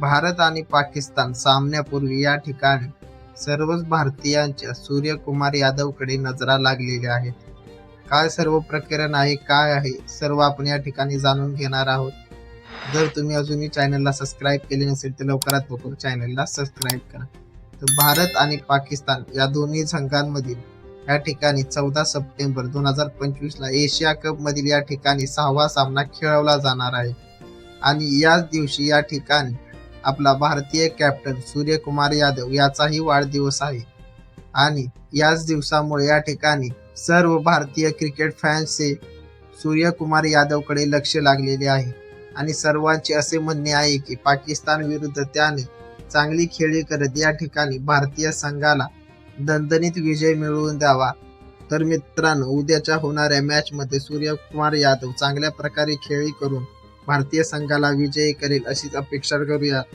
भारत आणि पाकिस्तान सामन्यापूर्वी या ठिकाणी सर्वच भारतीयांच्या सूर्यकुमार यादवकडे नजरा लागलेल्या आहेत. काय सर्व प्रकरण आहे काय आहे सर्व आपण या ठिकाणी जाणून घेणार आहोत. जर तुम्ही अजूनही चॅनलला सबस्क्राईब केले नसेल तर लवकरात लवकर चॅनलला सबस्क्राईब करा. तर भारत आणि पाकिस्तान या दोन्ही संघांमधील या ठिकाणी चौदा सप्टेंबर दोन हजार पंचवीसला एशिया कपमधील या ठिकाणी सहावा सामना खेळवला जाणार आहे. आणि याच दिवशी या ठिकाणी आपला भारतीय कॅप्टन सूर्यकुमार यादव याचाही वाढदिवस आहे. आणि याच दिवसामुळे या ठिकाणी सर्व भारतीय क्रिकेट फॅन्सचे सूर्यकुमार यादवकडे लक्ष लागलेले आहे. आणि सर्वांचे असे म्हणणे आहे की पाकिस्तान विरुद्ध त्याने चांगली खेळी करत या ठिकाणी भारतीय संघाला दणदणीत विजय मिळवून द्यावा. तर मित्रांनो उद्याच्या होणाऱ्या मॅच मध्ये सूर्यकुमार यादव चांगल्या प्रकारे खेळी करून भारतीय संघाला विजयी करेल अशीच अपेक्षा करूया.